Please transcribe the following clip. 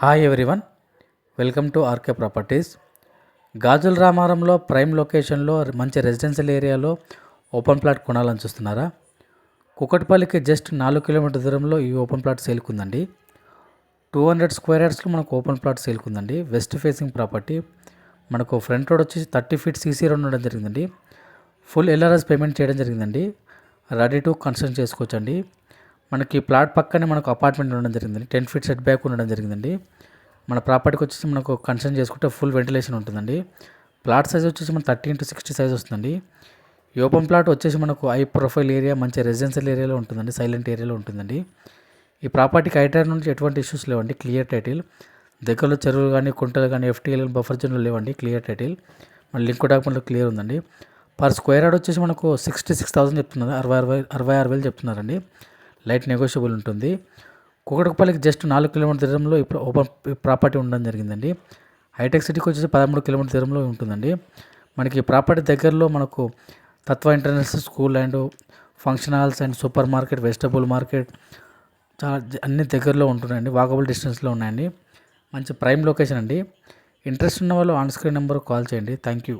Hi everyone welcome to RK properties గాజుల రామారంలో prime లొకేషన్లో మంచి రెసిడెన్షియల్ ఏరియాలో ఓపెన్ ప్లాట్ కొనాలని చూస్తున్నారా? కుకట్పల్లికి జస్ట్ నాలుగు కిలోమీటర్ దూరంలో ఈ ఓపెన్ ప్లాట్ సేల్కుందండి టూ హండ్రెడ్ స్క్వేర్ యార్డ్స్లో మనకు ఓపెన్ ప్లాట్ సేల్కుందండి వెస్ట్ ఫేసింగ్ ప్రాపర్టీ మనకు ఫ్రంట్ రోడ్ వచ్చి థర్టీ ఫీట్ సీసీ రోడ్ ఉండడం జరిగిందండి. ఫుల్ ఎల్ఆర్ఎస్ పేమెంట్ చేయడం జరిగిందండి. రెడీ టు కన్స్ట్రక్ట్ చేసుకోవచ్చండి. మనకి ప్లాట్ పక్కనే మనకు అపార్ట్మెంట్ ఉండడం జరిగిందండి. టెన్ ఫీట్ సెట్ బ్యాక్ ఉండడం జరిగిందండి. మన ప్రాపర్టీకి వచ్చేసి మనకు కన్సర్న్ చేసుకుంటే ఫుల్ వెంటిలేషన్ ఉంటుందండి. ప్లాట్ సైజ్ వచ్చేసి మన థర్టీ ఇంటూ సిక్స్టీ సైజ్ వస్తుందండి. ఈ ఓపెన్ ప్లాట్ వచ్చేసి మనకు హై ప్రొఫైల్ ఏరియా మంచి రెసిడెన్షియల్ ఏరియాలో ఉంటుందండి సైలెంట్ ఏరియాలో ఉంటుందండి. ఈ ప్రాపర్టీకి ఐటర్ నుంచి ఎటువంటి ఇష్యూస్ లేవండి క్లియర్ టైటిల్. దగ్గరలో చెరువులు కానీ కుంటలు కానీ ఎఫ్టీఎల్ బఫర్ జోన్లు లేవండి క్లియర్ టైటిల్. మన లింక్ డాక్యుమెంట్లో క్లియర్ ఉందండి. పర్ స్క్వేర్ యార్డ్ వచ్చేసి మనకు సిక్స్టీ సిక్స్ థౌసండ్ చెప్తున్నారు అరవై అరవై అరవై ఆరు వేలు చెప్తున్నారండి. లైట్ నెగోషియబుల్ ఉంటుంది. కుకటపల్లికి జస్ట్ నాలుగు కిలోమీటర్ దూరంలో ఇప్పుడు ఓపెన్ ప్రాపర్టీ ఉండడం జరిగిందండి. హైటెక్ సిటీకి వచ్చేసి పదమూడు కిలోమీటర్ దూరంలో ఉంటుందండి. మనకి ప్రాపర్టీ దగ్గరలో మనకు Tatva international school and function halls and supermarket vegetable market చాలా అన్ని దగ్గరలో ఉంటున్నాయండి. వాకబుల్ డిస్టెన్స్లో ఉన్నాయండి. మంచి ప్రైమ్ లొకేషన్ అండి. ఇంట్రెస్ట్ ఉన్న వాళ్ళు ఆన్ స్క్రీన్ నెంబర్ కాల్ చేయండి. Thank you